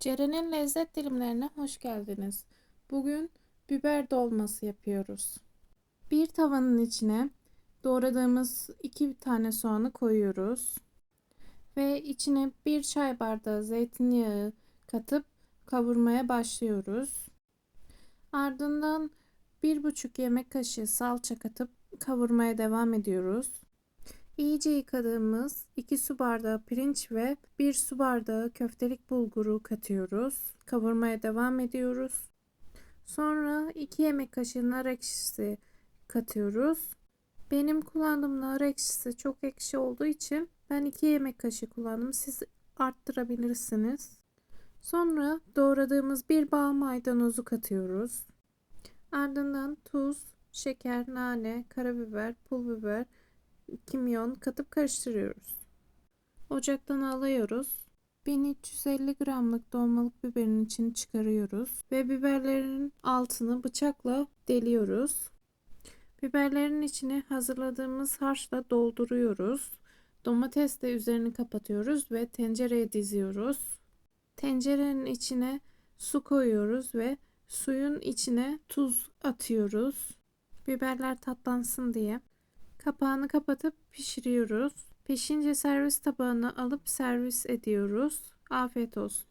Ceren'in lezzet dilimlerine hoş geldiniz. Bugün biber dolması yapıyoruz. Bir tavanın içine doğradığımız iki tane soğanı koyuyoruz. Ve içine bir çay bardağı zeytinyağı katıp kavurmaya başlıyoruz. Ardından bir buçuk yemek kaşığı salça katıp kavurmaya devam ediyoruz. İyice yıkadığımız 2 su bardağı pirinç ve 1 su bardağı köftelik bulguru katıyoruz. Kavurmaya devam ediyoruz. Sonra 2 yemek kaşığı nar ekşisi katıyoruz. Benim kullandığım nar ekşisi çok ekşi olduğu için ben 2 yemek kaşığı kullandım. Siz arttırabilirsiniz. Sonra doğradığımız bir bağ maydanozu katıyoruz. Ardından tuz, şeker, nane, karabiber, pul biber, kimyon katıp karıştırıyoruz. Ocaktan alıyoruz. 1350 gramlık dolmalık biberin içini çıkarıyoruz ve biberlerin altını bıçakla deliyoruz. Biberlerin içine hazırladığımız harçla dolduruyoruz. Domates de üzerini kapatıyoruz ve tencereye diziyoruz. Tencerenin içine su koyuyoruz ve suyun içine tuz atıyoruz. Biberler tatlansın diye. Kapağını kapatıp pişiriyoruz. Pişince servis tabağına alıp servis ediyoruz. Afiyet olsun.